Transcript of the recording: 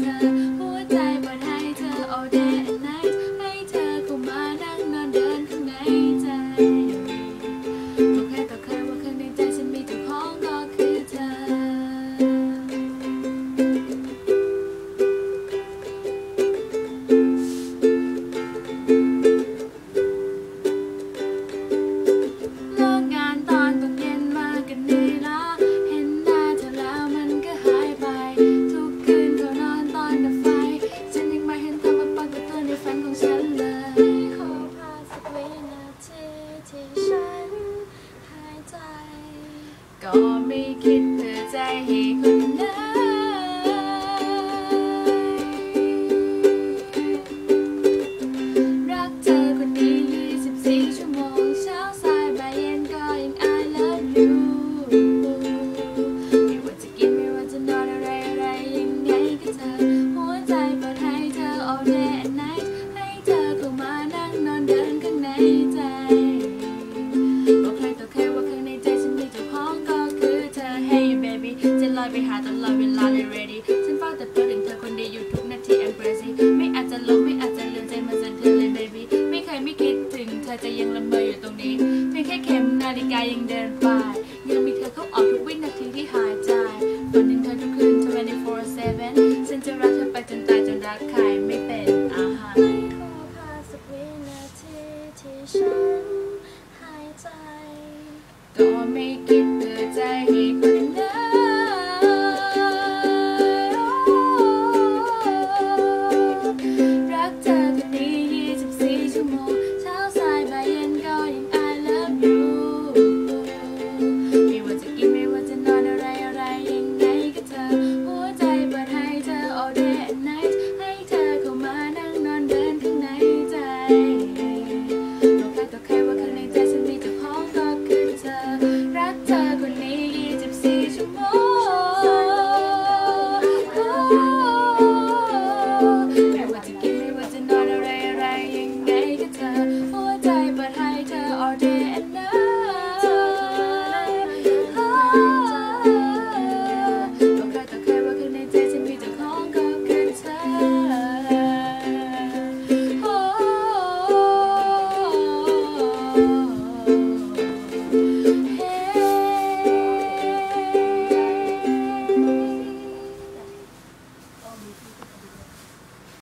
ไอยไปหาตลอดเวลาเลย ready ฉันเฝ้าแต่เพื่อถึงเธอคนเดียวอยู่ทุกนาที I'm crazy ไม่อาจจะลงไม่อาจจะเลือนใจมันจนเธอเลย baby ไม่เคยไม่คิดถึงเธอจะยังละเมออยู่ตรงนี้เพียงแค่เข็มนาฬิกายังเดินไปยังมีเธอเข้าออกทุกวินาทีที่หายใจฝันถึงเธอทุกคืน 24/7 ฉันจะรักเธอไปจนตายจนรักใครไม่เป็นอาหารก็ไม่คิด